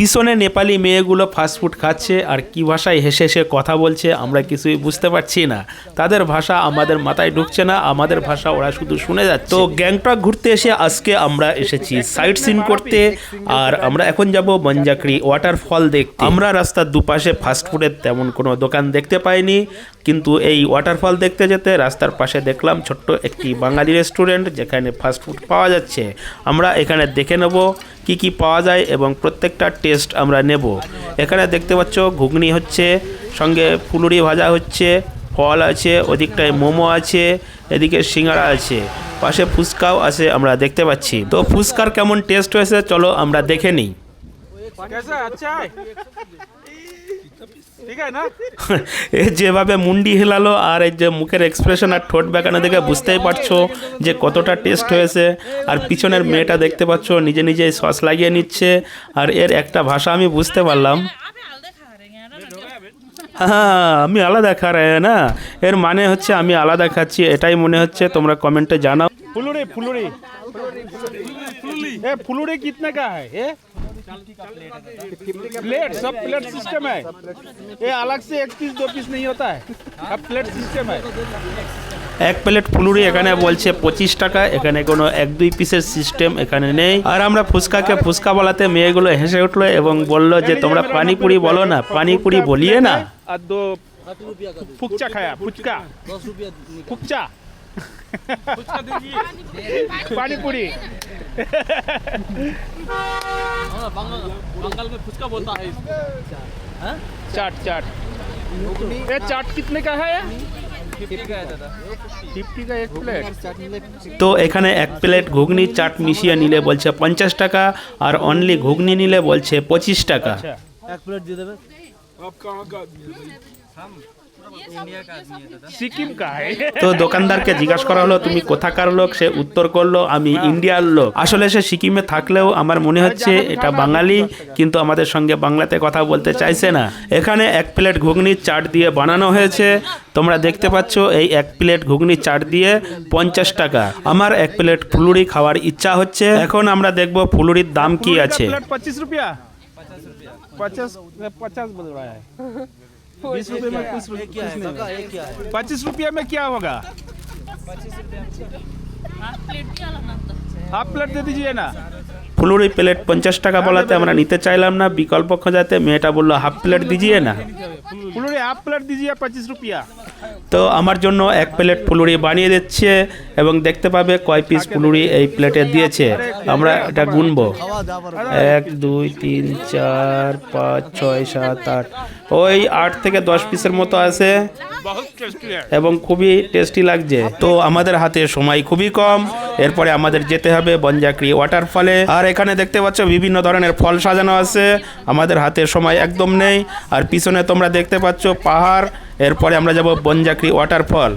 পিছনে নেপালি মেয়েগুলো ফাস্টফুড খাচ্ছে আর কি ভাষায় হেসে হেসে কথা বলছে আমরা কিছুই বুঝতে পারছি না। তাদের ভাষা আমাদের মাথায় ঢুকছে না, আমাদের ভাষা ওরা শুধু শুনে যাচ্ছে। তো গ্যাংটক ঘুরতে এসে আজকে আমরা এসেছি সাইট সিন করতে আর আমরা এখন যাব বঞ্জাকড়ি ওয়াটারফল দেখতে। আমরা রাস্তার দুপাশে ফাস্টফুডের তেমন কোনো দোকান দেখতে পাইনি, কিন্তু এই ওয়াটারফল দেখতে যেতে রাস্তার পাশে দেখলাম ছোট্ট একটি বাঙালি রেস্টুরেন্ট যেখানে ফাস্টফুড পাওয়া যাচ্ছে। আমরা এখানে দেখে নেব কি কি পাওয়া যায় এবং প্রত্যেকটা টেস্ট আমরা নেব। এখানে দেখতে পাচ্ছ, ঘুগনি হচ্ছে, সঙ্গে ফুলুরি ভাজা হচ্ছে, ফল আছে, ওদিকটায় মোমো আছে, এদিকে সিঙ্গাড়া আছে, পাশে ফুচকাও আছে আমরা দেখতে পাচ্ছি। তো ফুচকার কেমন টেস্ট হয়েছে, চলো আমরা দেখে নিই। এ যেভাবে মুন্ডি হেলালো আর এই যে মুখের এক্সপ্রেশন আর ঠোঁট বেঁকানো দেখে বুঝতেই পারছ যে কতটা টেস্ট হয়েছে। আর পিছনের মেয়েটা দেখতে পাচ্ছ নিজে নিজে সস লাগিয়ে নিচ্ছে। আর এর একটা ভাষা আমি বুঝতে পারলাম। হ্যাঁ আমি আলাদা খা রে না? এর মানে হচ্ছে আমি আলাদা খাচ্ছি এটাই মনে হচ্ছে। তোমরা কমেন্টে জানাও। ফুলুরে ফুলুরে। ফুলুরে কিতনা কা হ্যাঁ प्लेट सब प्लेट सिस्टम है ये अलग से एक पीस दो पीस नहीं होता है अब प्लेट सिस्टम है এক প্লেট ফুলুরি এখানে বলছে পঁচিশ টাকা এখানে কোনো এক দুই পিসের সিস্টেম এখানে নেই আর আমরা ফুচকাকে ফুচকা বলাতে মেয়েগুলো হেসে উঠলো এবং বলল যে তোমরা পানিপুরি বলো না পানিপুরি বলিয়ে না और दो फुकचा खाया फुचका फुकचा पानी पूरी बंगाल में फुचका बोलता है इसको चाट चाट ये चाट कितने का है फिफ्टी का है दादा फिफ्टी का एक प्लेट তো এখানে এক প্লেট ঘুগনি চাট মিশিয়ে নিলে বলছে পঞ্চাশ টাকা আর অনলি ঘুগনি নিলে বলছে পঁচিশ টাকা अच्छा एक प्लेट दे देवे सिक्किम का है তো দোকানদারকে জিজ্ঞাসা করা হলো তুমি কোথাকার লোক? সে উত্তর করল আমি ইন্ডিয়ার লোক। আসলে সে সিকিমে থাকলেও আমার মনে হচ্ছে এটা বাঙালি কিন্তু আমাদের সঙ্গে বাংলাতে কথা বলতে চাইছে না। এখানে এক প্লেট ঘুগনি চাট দিয়ে বানানো হয়েছে। তোমরা দেখতে পাচ্ছ এই এক প্লেট ঘুগনি চাট দিয়ে পঞ্চাশ টাকা। আমার এক প্লেট ফুলুরি খাওয়ার ইচ্ছা হচ্ছে। এখন আমরা দেখব ফুলুরির দাম কি আছে। পঁচিশ রুপিয়া। পঁচাশ পঁচাশ बीस रुपये में कुछ कुछ नहीं होगा। पच्चीस रुपया में क्या होगा हाफ प्लेट दे दीजिए ना ফুলুরি প্লেট পঞ্চাশ টাকা বলাতে আমরা নিতে চাইলাম না বিকল্প খোঁজাতে মেয়েটা বললো হাফ প্লেট দিজিয়ে না फुलौरी हाफ प्लेट दीजिए पच्चीस रुपया তো আমার জন্য এক প্লেট ফুলুরি বানিয়ে দিচ্ছে এবং দেখতে পাবে কয় পিস ফুলুরি এই প্লেটে দিয়েছে। আমরা এটা গুনব। এক দুই তিন চার পাঁচ ছয় সাত আট। ওই আট থেকে দশ পিসের মতো আছে এবং খুবই টেস্টি লাগছে। তো আমাদের হাতে সময় খুবই কম। এরপরে আমাদের যেতে হবে বনজাকড়ি ওয়াটারফলে আর এখানে দেখতে পাচ্ছ বিভিন্ন ধরনের ফল সাজানো আছে। আমাদের হাতে সময় একদম নেই। আর পিছনে তোমরা দেখতে পাচ্ছ পাহাড়। এরপরে আমরা যাব বনজাকড়ি ওয়াটারফল